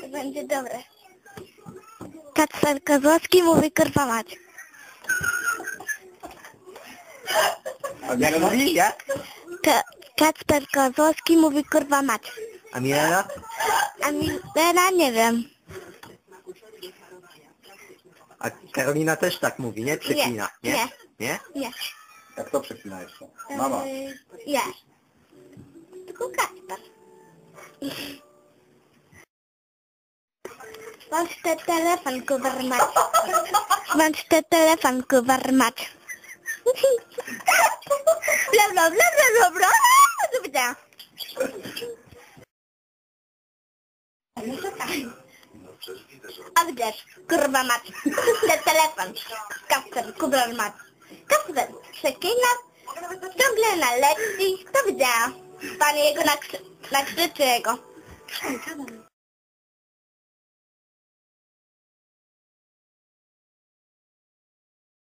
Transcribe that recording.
To będzie dobre. Kacper Kozłowski mówi kurwa mać. A jak mówi? Jak? Ka Kacper Kozłowski mówi kurwa mać. A Milena? A Milena nie wiem. A Karolina też tak mówi, nie? Przeklina, nie? nie. Nie? Nie. Jak to przeklina jeszcze? Yy, nie. Tylko Kacper. Bądź te telefon mać. Bądź te telefon kubar mać. Bla bla bla bla bla bla. Co będzie? A widzisz, kurwa mać. Ten telefon. Kasper, kubar mać. Kasper, przekina. Ciągle na lekcji. Kto widziała? Pan jego nakrzy- nakrzyczy jego.